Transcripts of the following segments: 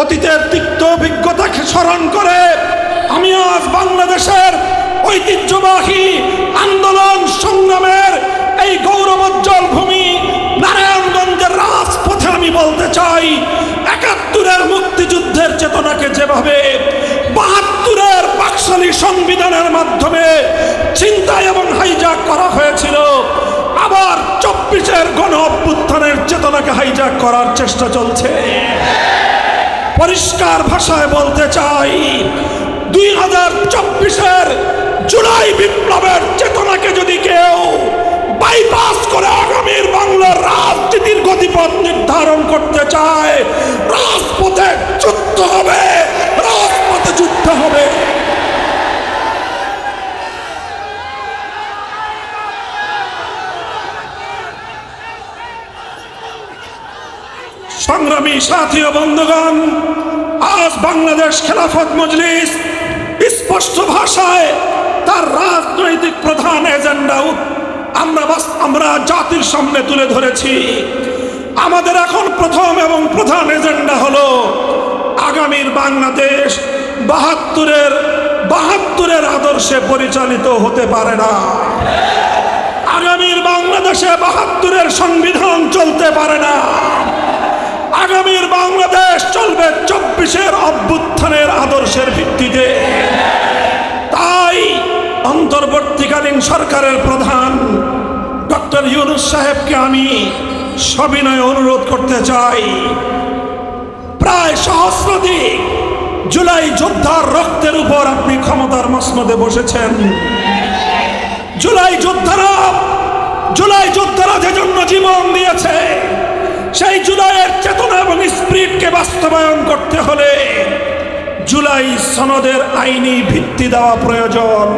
অতীতের তিক্ত অভিজ্ঞতাকে স্মরণ করে আমি আজ বাংলাদেশের ঐতিহ্যবাহী আন্দোলন সংগ্রামের এই গৌরবোজ্জ্বল ভূমি নারায়ণগঞ্জের রাজপথে আমি বলতে চাই, একাত্তরের মুক্তিযুদ্ধের চেতনাকে যেভাবে বাহাত্তরের পাকশালী সংবিধানের মাধ্যমে চিন্তায় এবং হাইজাক করা হয়েছিল, আবার চব্বিশের গণ অভ্যুত্থানের চেতনাকে হাইজাক করার চেষ্টা চলছে। পরিষ্কার ভাষায় বলতে চাই, দুই হাজার চব্বিশের জুলাই বিপ্লবের চেতনাকে যদি কেউ বাইপাস করে আগামীর বাংলার রাজনীতির গতিপথ নির্ধারণ করতে চায়, রাজপথে যুদ্ধ হবে, রাজপথে যুদ্ধ হবে। সংগ্রামী সাথী ও বন্ধুগণ, আজ বাংলাদেশ খেলাফত মজলিস স্পষ্ট ভাষায় তার রাজনৈতিক প্রধান এজেন্ডা আমরা আমরা জাতির সামনে তুলে ধরেছি। আমাদের এখন প্রথম এবং প্রধান এজেন্ডা হলো আগামীর বাংলাদেশ। বাহাত্তরের বাহাত্তরের আদর্শে পরিচালিত হতে পারে না। আগামীর বাংলাদেশে বাহাত্তরের সংবিধান চলতে পারে না। আগামীর বাংলাদেশ চলবে চব্বিশের অভ্যুত্থানের আদর্শের ভিত্তিতে। তাই অন্তর্বর্তীকালীন সরকারের প্রধান ডক্টর ইউনুস সাহেবকে আমি সবিনয় অনুরোধ করতে চাই। প্রায় সহস্রাধিক জুলাই যোদ্ধার রক্তের উপর আপনি ক্ষমতার মসনদে বসেছেন। জুলাই যোদ্ধারা জুলাই যোদ্ধারা যে জন্য জীবন দিয়েছে সেই জুলাইয়ের চেতনা এবং স্পিরিটকে বাস্তবায়ন করতে হলে জুলাই সনদের আইনি ভিত্তি দেওয়া প্রয়োজন।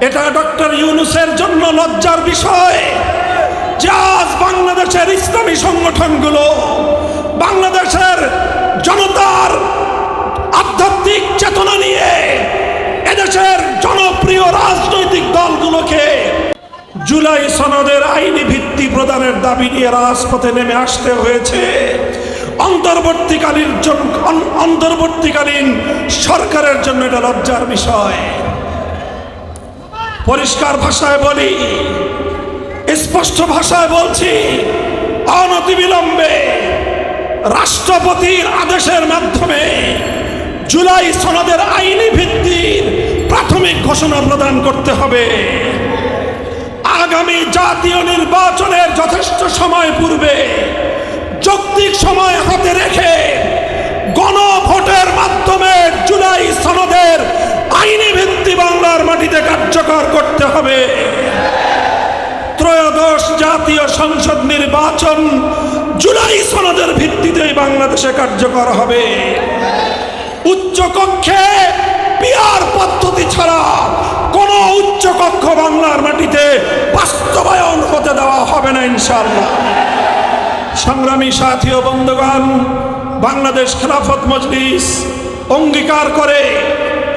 এটা ডক্টর ইউনুসের জন্য লজ্জার বিষয় আজ বাংলাদেশের ইসলামী সংগঠনগুলো বাংলাদেশের জনতার আধ্যাত্মিক চেতনা নিয়ে এদেশের জনপ্রিয় রাজনৈতিক দলগুলোকে জুলাই সনদের আইনি ভিত্তি প্রদানের দাবি নিয়ে রাজপথে নেমে আসতে হয়েছে। অন্তর্বর্তীকালীন অন্তর্বর্তীকালীন সরকারের জন্য এটা লজ্জার বিষয়। পরিষ্কার ভাষায় বলি, স্পষ্ট ভাষায় বলছি, অনতিবিলম্বে রাষ্ট্রপতির আদেশের মাধ্যমে জুলাই সনদের আইনি ভিত্তির প্রাথমিক ঘোষণা প্রদান করতে হবে। আগামী জাতীয় নির্বাচনের যথেষ্ট সময় পূর্বে, যৌক্তিক সময় হাতে রেখে গণভোটের মাধ্যমে জুলাই সনদের আইনি ভিত্তি বাংলার মাটিতে কার্যকর করতে হবে। ত্রয়োদশ জাতীয় সংসদ নির্বাচন জুলাই সনদের ভিত্তিতেই বাংলাদেশে কার্যকর হবে। উচ্চকক্ষে পিয়ার পদ্ধতি ছাড়া কোন উচ্চ কক্ষ বাংলার মাটিতে বাস্তবায়ন হতে দেওয়া হবে না ইনশাআল্লাহ। সংগ্রামী সাথী ও বন্ধুগণ, বাংলাদেশ খেলাফত মজলিস অঙ্গীকার করে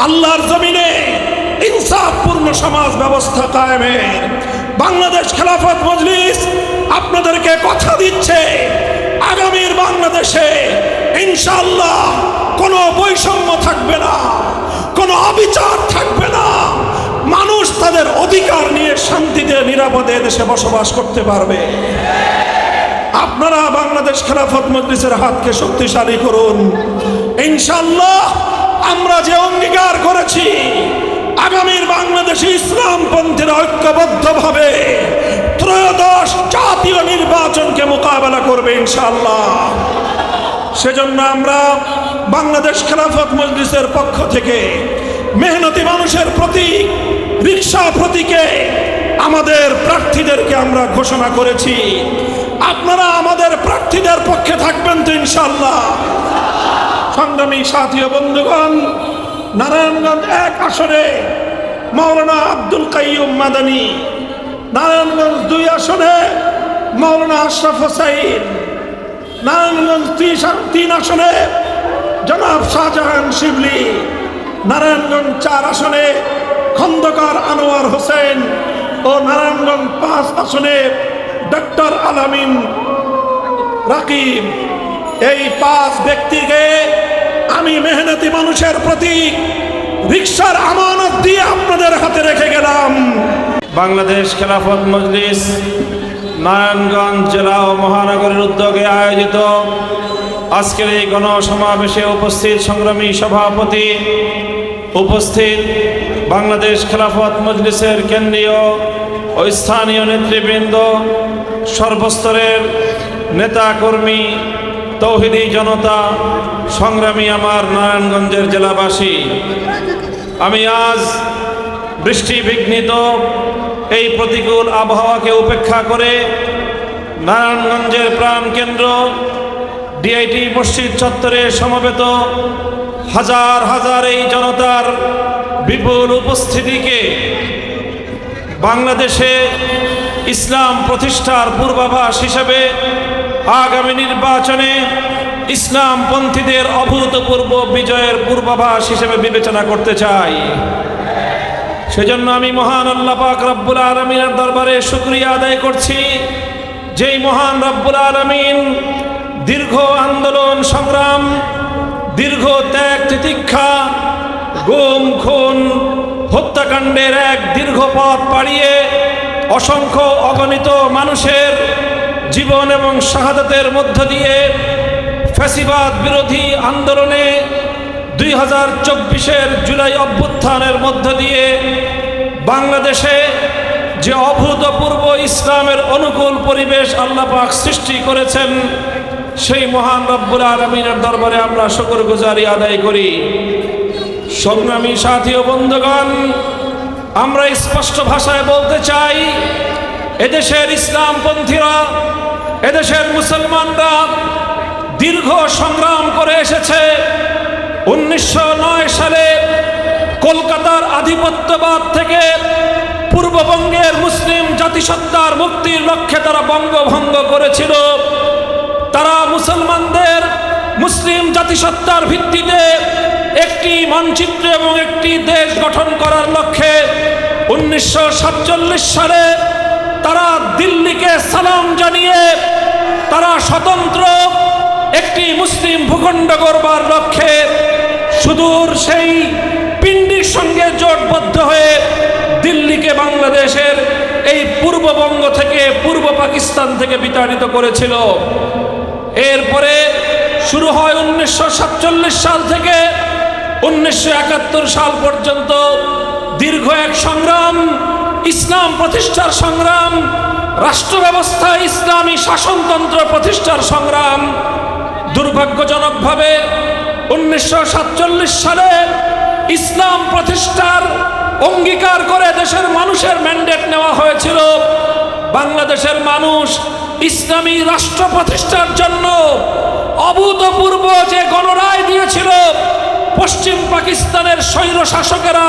আল্লাহর জমিনে ইনসাফপূর্ণ সমাজ ব্যবস্থা কায়েমের বাংলাদেশ খেলাফত মজলিস আপনাদেরকে কথা দিচ্ছে, আগামীর বাংলাদেশে ইনশাআল্লাহ কোনো বৈষম্য থাকবে না, কোনো অবিচার থাকবে না। মানুষ তাদের অধিকার নিয়ে শান্তিতে, নিরাপদে দেশে বসবাস করতে পারবে। আপনারা বাংলাদেশ খেলাফত মজলিসের হাতকে শক্তিশালী করুন। ইনশাল্লাহ আমরা যে অঙ্গীকার করেছি, আগামীর বাংলাদেশে ইসলামপন্থীরা ঐক্যবদ্ধভাবে ত্রয়োদশ জাতীয় নির্বাচনকে মোকাবেলা করবে ইনশাল্লাহ সেজন্য আমরা বাংলাদেশ খেলাফত মজলিসের পক্ষ থেকে মেহনতি মানুষের প্রতীক রিক্সা প্রতীকে আমাদের প্রার্থীদেরকে আমরা ঘোষণা করেছি। আপনারা আমাদের প্রার্থীদের পক্ষে থাকবেন তো ইনশাল্লাহ সংগ্রামী সাথী বন্ধুগণ, নারায়ণগঞ্জ এক আসনে মৌলানা আব্দুল কাইয়ুম মাদানী, নারায়ণগঞ্জ দুই আসনে মৌলানা আশরাফ হোসাইন, নারায়ণগঞ্জ তিন আসনে জনাব শাহজাহান শিবলি, নারায়ণগঞ্জ চার আসনে খন্দকার আনোয়ার হোসেন ও নারায়ণগঞ্জ পাঁচ আসনে ডক্টর আলামিন রাকিব। এই পাঁচ ব্যক্তিকে আমি মেহনতি মানুষের প্রতি রিক্সার আমানত দিয়ে আপনাদের হাতে রেখে গেলাম। বাংলাদেশ খেলাফত মজলিস নারায়ণগঞ্জ জেলা ও মহানগরের উদ্যোগে আয়োজিত আজকের এই গণসমাবেশে উপস্থিত সংগ্রামী সভাপতি উপস্থিত বাংলাদেশ খেলাফত মজলিসের কেন্দ্রীয় ও স্থানীয় নেতৃবৃন্দ, সর্বস্তরের নেতাকর্মী, তৌহিদি জনতা, সংগ্রামী আমার নারায়ণগঞ্জের জেলাবাসী, আমি আজ বৃষ্টি বিঘ্নিত এই প্রতিকূল আবহাওয়াকে উপেক্ষা করে নারায়ণগঞ্জের প্রাণকেন্দ্র, ডিআইটি মসজিদ চত্বরে সমবেত হাজার হাজার এই জনতার বিপুল উপস্থিতিকে বাংলাদেশে ইসলাম প্রতিষ্ঠার পূর্বাভাস হিসেবে আগামী নির্বাচনে ইসলামপন্থীদের অভূতপূর্ব বিজয়ের পূর্বাভাস হিসেবে বিবেচনা করতে চাই। সেজন্য আমি মহান আল্লাহ পাক রব্বুল আলমিনের দরবারে শুক্রিয়া আদায় করছি। যেই মহান রব্বুল আলমিন দীর্ঘ আন্দোলন সংগ্রাম দীর্ঘ ত্যাগ তিতিক্ষা, গোম খুন, হত্যাকাণ্ডের এক দীর্ঘ পথ পাড়িয়ে অসংখ্য অগণিত মানুষের জীবন এবং শাহাদাতের মধ্য দিয়ে ফ্যাসিবাদ বিরোধী আন্দোলনে দুই হাজার চব্বিশের জুলাই অভ্যুত্থানের মধ্য দিয়ে বাংলাদেশে যে অভূতপূর্ব ইসলামের অনুকূল পরিবেশ আল্লাপাক সৃষ্টি করেছেন সেই মহান রব্বুল আলমিনের দরবারে আমরা শুকর গুজারি আদায় করি। সংগ্রামী সাথী ও বন্ধুগণ, আমরা স্পষ্ট ভাষায় বলতে চাই, এদেশের ইসলামপন্থীরা, এদেশের মুসলমানরা দীর্ঘ সংগ্রাম করে এসেছে। উনিশশো নয় সালে কলকাতার আধিপত্যবাদ থেকে পূর্ববঙ্গের মুসলিম জাতিসত্তার মুক্তির লক্ষ্যে তারা বঙ্গভঙ্গ করেছিল। তারা মুসলমানদের মুসলিম জাতিসত্তার ভিত্তিতে একটি মানচিত্র এবং একটি দেশ গঠন করার লক্ষ্যে উনিশশো সাতচল্লিশ সালে তারা দিল্লিকে সালাম জানিয়ে তারা স্বতন্ত্র একটি মুসলিম ভূখণ্ড গড়বার লক্ষ্যে সুদূর সেই পিণ্ডির সঙ্গে জোটবদ্ধ হয়ে দিল্লিকে বাংলাদেশের এই পূর্ববঙ্গ থেকে পূর্ব পাকিস্তান থেকে বিতাড়িত করেছিল। এরপরে শুরু হয় উনিশশো সাতচল্লিশ সাল থেকে উনিশশো একাত্তর সাল পর্যন্ত দীর্ঘ এক সংগ্রাম, ইসলাম প্রতিষ্ঠার সংগ্রাম রাষ্ট্র ব্যবস্থা ইসলামী শাসনতন্ত্র প্রতিষ্ঠার সংগ্রাম। দুর্ভাগ্যজনকভাবে উনিশশো সাতচল্লিশ সালে ইসলাম প্রতিষ্ঠার অঙ্গীকার করে দেশের মানুষের ম্যান্ডেট নেওয়া হয়েছিল। বাংলাদেশের মানুষ ইসলামী রাষ্ট্র প্রতিষ্ঠার জন্য অভূতপূর্ব যে গণরায় দিয়েছিল পশ্চিম পাকিস্তানের স্বৈর শাসকেরা,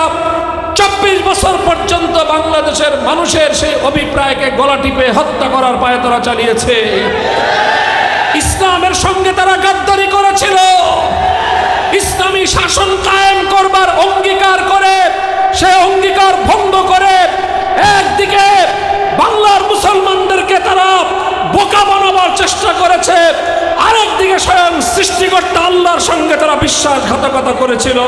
চব্বিশ বছর পর্যন্ত বাংলাদেশের মানুষের সেই অভিপ্রায়কে গলা টিপে হত্যা করার পায়তরা চালিয়েছে। ইসলামের সঙ্গে তারা গাদ্দারি করেছিল। ইসলামী শাসন কায়েম করবার অঙ্গীকার করে, সে অঙ্গীকার ভঙ্গ করে, একদিকে বাংলার মুসলমানদেরকে তারা বোকা বানাবার চেষ্টা করেছে। আরেকদিকে স্বয়ং সৃষ্টিকর্তা আল্লাহর সঙ্গে তারা বিশ্বাসঘাতকতা করেছিল।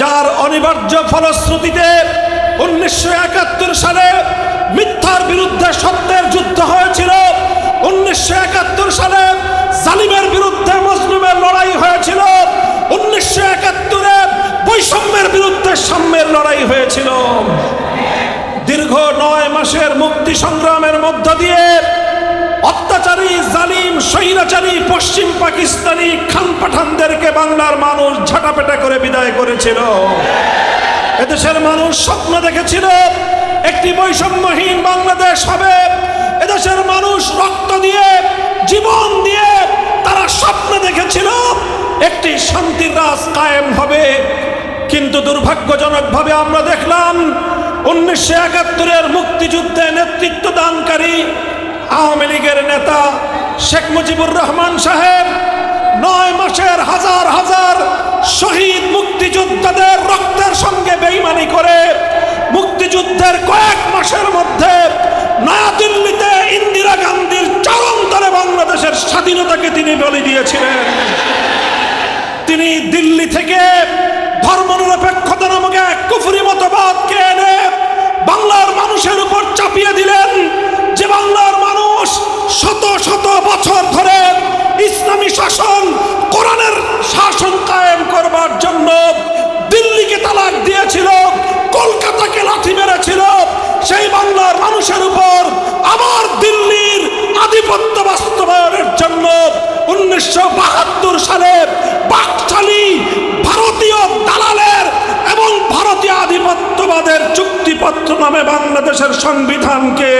যার অনিবার্য ফলশ্রুতিতে উনিশশো একাত্তর সালে মিথ্যার বিরুদ্ধে সত্যের যুদ্ধ হয়েছিল। উনিশশো একাত্তর সালে জালিমের বিরুদ্ধে মজলুমের লড়াই হয়েছিল। উনিশশো একাত্তরে বৈষম্যের বিরুদ্ধে সাম্যের লড়াই হয়েছিল। মাসের মুক্তি সংগ্রামের মধ্য দিয়ে অত্যাচারী, জালিম, স্বৈরাচারী, পশ্চিম পাকিস্তানি খান পাঠানদেরকে বাংলার মানুষ ঝাঁটাপেটা করে বিদায় করেছিল। এদেশের মানুষ স্বপ্ন দেখেছিল একটি বৈষম্যহীন বাংলাদেশ হবে। এদেশের মানুষ রক্ত দিয়ে, জীবন দিয়ে তারা স্বপ্ন দেখেছিল একটি শান্তির রাজ কায়েম হবে। কিন্তু দুর্ভাগ্যজনকভাবে আমরা দেখলাম উনিশশো একাত্তরের মুক্তিযুদ্ধে নেতৃত্ব দানকারী আওয়ামী লীগের নেতা শেখ মুজিবুর রহমান সাহেব নয় মাসের হাজার হাজার শহীদ মুক্তিযোদ্ধাদের রক্তের সঙ্গে বেইমানি করে মুক্তিযুদ্ধের কয়েক মাসের মধ্যে নয়াদিল্লিতে ইন্দিরা গান্ধীর চরম তলে বাংলাদেশের স্বাধীনতাকে তিনি বলি দিয়েছিলেন। তিনি দিল্লি থেকে ধর্মনিরপেক্ষতা নামক এক মতবাদ মতবাদকে এনে বাংলার মানুষের উপর চাপিয়ে দিলেন যে বাংলার মানুষ শত শত বছর ধরে ইসলামী শাসন কোরআনের শাসন কায়েম করবার চুক্তিপত্র নামে বাংলাদেশের সংবিধানকে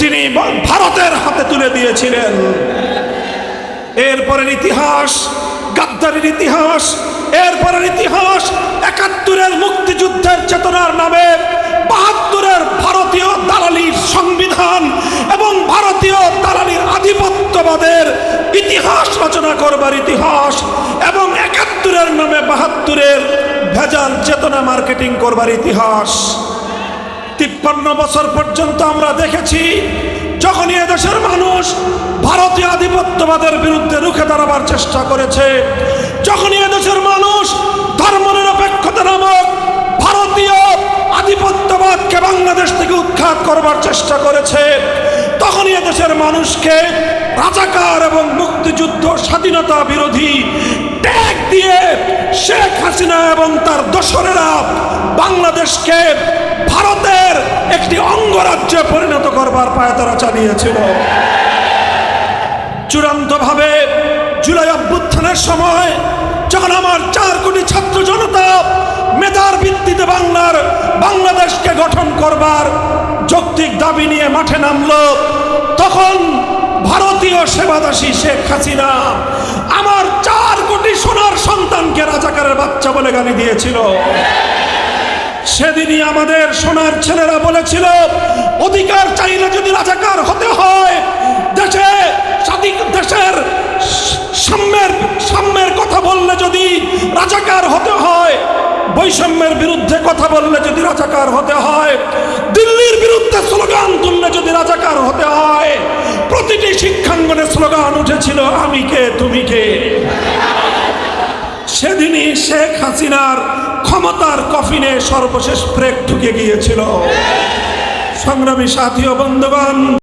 তিনি ভারতের হাতে তুলে দিয়েছিলেন। এরপরের ইতিহাস, গাদ্দারির ইতিহাস, এরপরের ইতিহাস, একাত্তরের মুক্তিযুদ্ধের চেতনার নামে বাহাত্তরের ভারতীয় দালালির সংবিধান এবং ভারতীয় দালালির আধিপত্যবাদের ইতিহাস রচনা করবার ইতিহাস এবং একাত্তরের নামে বাহাত্তরের ভেজাল চেতনা মার্কেটিং করবার ইতিহাস। তিপ্পান্ন বছর পর্যন্ত আমরা দেখেছি, যখনই এদেশের মানুষ ভারতীয় আধিপত্যবাদের বিরুদ্ধে রুখে দাঁড়াবার চেষ্টা করেছে, যখনই এদেশের মানুষ ধর্মনিরপেক্ষতা নামক ভারতীয় আধিপত্যবাদকে বাংলাদেশ থেকে উৎখাত করবার চেষ্টা করেছে, তখনই এদেশের মানুষকে রাজাকার এবং মুক্তিযুদ্ধ স্বাধীনতা বিরোধী ট্যাগ দিয়ে শেখ হাসিনা এবং তার দোসরেরা বাংলাদেশকে ভারতের একটি অঙ্গরাজ্যে পরিণত করবার পায়তারা চালিয়েছিল। চূড়ান্তভাবে জুলাই অভ্যুত্থানের সময় যখন আমার চার কোটি ছাত্র জনতা মেধার ভিত্তিতে বাংলার, বাংলাদেশকে গঠন করবার যৌক্তিক দাবি নিয়ে মাঠে নামলো, তখন ভারতীয় সেবাদাসী শেখ হাসিনা আমার চার সোনার সন্তানকে রাজাকারের বাচ্চা বলে গালি দিয়েছিল। সেদিনই আমাদের সোনার ছেলেরা বলেছিল, অধিকার চাইলে যদি রাজাকার হতে হয়, দেশে দেশের সাম্যের সাম্যের কথা বললে যদি রাজাকার হতে হয়, বৈষম্যের বিরুদ্ধে কথা বললে যদি রাজাকার হতে হয়, দিল্লির বিরুদ্ধে স্লোগান তুললে যদি রাজাকার হতে হয়, প্রতিটি শিক্ষাঙ্গনে স্লোগান উঠেছিল, আমি কে, তুমি কে? সেদিনই শেখ হাসিনার ক্ষমতার কফিনে সর্বশেষ ব্রেক ঢুকে গিয়েছিল। সংগ্রামী সাথী ও বন্ধুগণ